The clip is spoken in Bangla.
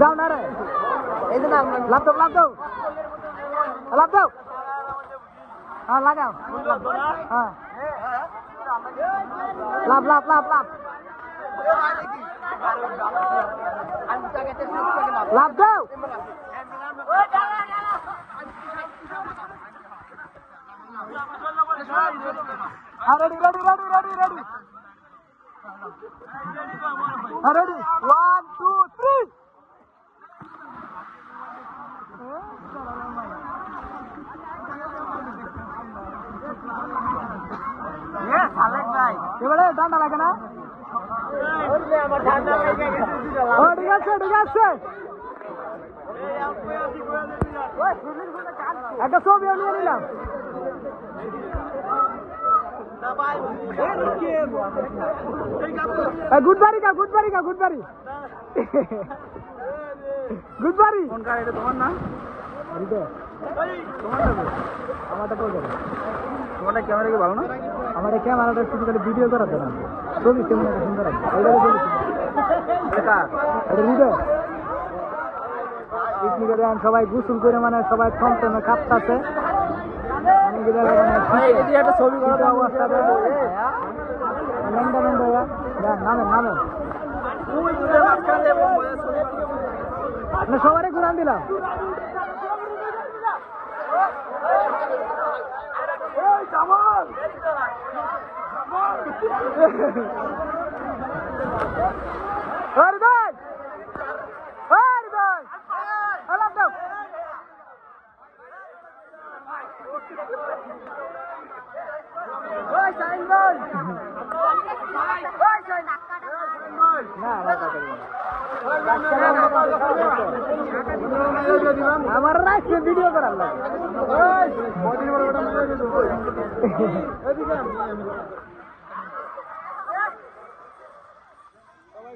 দাও না রে এই যে নাম লাভ দাও লাভ দাও লাভ দাও হ্যাঁ লাগাও হ্যাঁ লাভ লাভ লাভ লাভ লাভ দাও। Ready ready ready ready ready ready one two three এবারে ঠান্ডা লাগে না? ঠিক ঠিক আছে একটা ছবিও নিয়ে নিলাম গুড বাড়ি কা গুড বাড়ি কা গুড বাড়ি গুড বাড়ি তোমার না আমারটা কই তোমারটা ক্যামেরা কি ভালো না আমার এই ক্যামেরাটা শুধু খালি ভিডিও করাতে না ছবি কেমন একটা সুন্দর আছে। এটা ছবি এটা? এটা পিকনিকে দেন সবাই গোসল করে মানে সবাই থমথমে কাঁপতাছে মানে একটা ছবি করো অবস্থা লেন্ডা লেন্ডা সবারই ঘুরান দিলাম। হৃদয়! আলাপ দাও। ওই শাহিন ভাই! ওই শাহিন! আমার আমার রাখছে ভিডিও করার লাগে